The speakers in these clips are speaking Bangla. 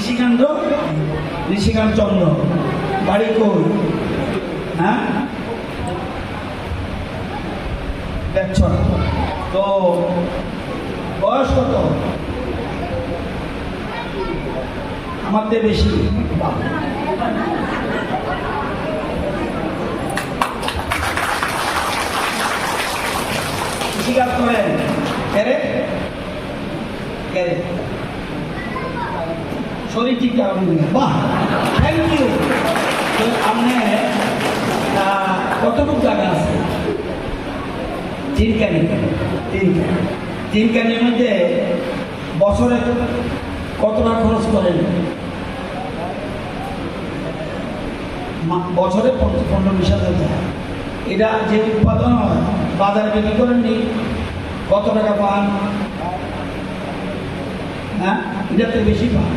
ঋষিকান্ত ঋষিকান্ত চন্দ্র। বাড়ি কই? হ্যাঁ? তো বয়স কত? থেকে বেশি। কৃষিকাজ করেন কেরে কেরে শরীর ঠিক থাকবে বাহ! থ্যাংক ইউ তো আপনি কতটুকু জায়গা আছে? তিন ক্যানি তিন ক্যানি তিন ক্যানির মধ্যে বছরে কত টাকা খরচ করেন? বছরে পনেরো বিশ হাজার এটা যে উৎপাদন হয়, বাজারে বিক্রি করেননি কত টাকা পান? হ্যাঁ? এটাতে বেশি পান।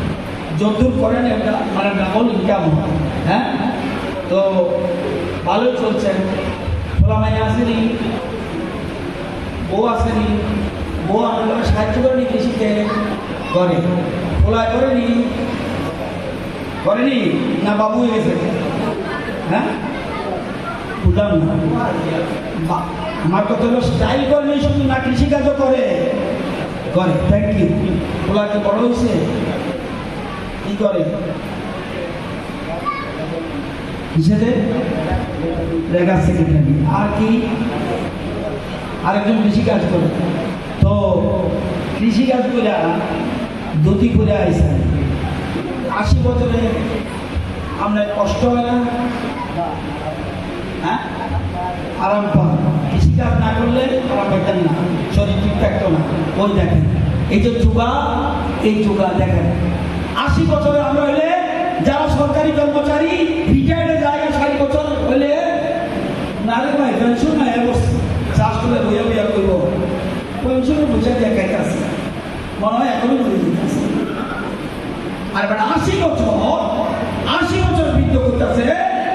যদ্দূর করেন, একটা মানে ডাবল ইনকাম হয়? তো ভালোই চলছে খোলা মাইনে আসেনি। বউ আসেনি। বউ আপনার সাহায্য করেনি কৃষিতে করে। খোলা করেনি। করেনি? না, বাবু এসে হ্যাঁ? বুঝলাম না। আমার কথা হলো স্টাইল করেনি শুধু না কৃষিকাজও করে। করে। থ্যাংক ইউ খোলা কি বড় হয়েছে। কি করে? কিসেতে? লেখা সেক্রেটারি। আর কি? আরেকজন কৃষিকাজ করে। তো কৃষিকাজ করে ধুতি করে আইসা আশি বছরে আপনার কষ্ট হয় না? হ্যাঁ? আরাম পান কৃষিকাজ না করলে আরাম পেতেন না। শরীর ঠিক থাকতো না। ওই দেখেন। এই যে চুগা, এই চুগা দেখেন। আশি বছরে আমরা হইলে যারা সরকারি কর্মচারী রিটায়ার্ডে জায়গা ষাট বছর হইলে নারে ভাই পেনশন না অবস্থা চাষ করে বইয়া বইয়া করব। পেনশনে বুঝে দিয়ে খাইতে আছে মনে হয় এখনই বলে দিতে আছে আর মানে আশি বছর আশি বছর বৃদ্ধ করতেছে,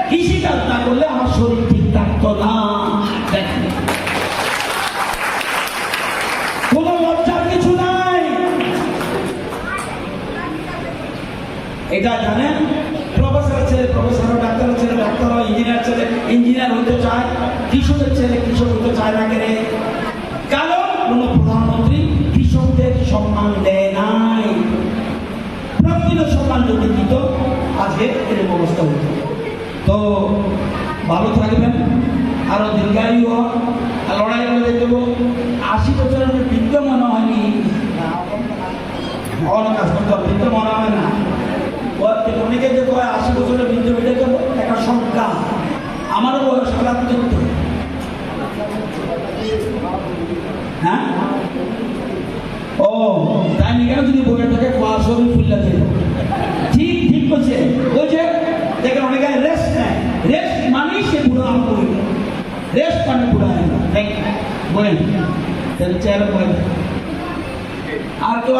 কৃষিকাজ না করলে আমার শরীর ঠিক থাকতো না। কোনো এটা জানেন? প্রফেসর ছেলে, প্রফেসর ডাক্তার ছেলে, ডাক্তার ইঞ্জিনিয়ার ছেলে, ইঞ্জিনিয়ার হতে চায়, কৃষকের ছেলে, কৃষক হতে চায় না কেন? কারণ কোনো প্রধানমন্ত্রী কৃষকদের সম্মান দেয় নাই। প্রকৃত সম্মান যদি দিত, আজকে এরকম অবস্থা হতো। তো ভালো থাকবেন, আরও দীর্ঘায়ু হন লড়াই করে দেবো আশি বছরের বৃদ্ধ মনে হয়নি অনেক কাজ করতে হবে বৃদ্ধ মনে হয় না ও- অনেকে যে কয় আশি বছরের বৃদ্ধ এটা তো একটা সংখ্যা আমারও বয়স খারাপ কিন্তু হ্যাঁ? ও, তাই নিকেন যদি ঠিক ঠিক বলছে। ওই যে দেখেন অনেকে রেস্ট নেয়। রেস্ট মানেই সে বুড়ো করি রেস্ট মানে বুড়ো আম বলেন। তাহলে চেয়ারে বলেন। আর কেউ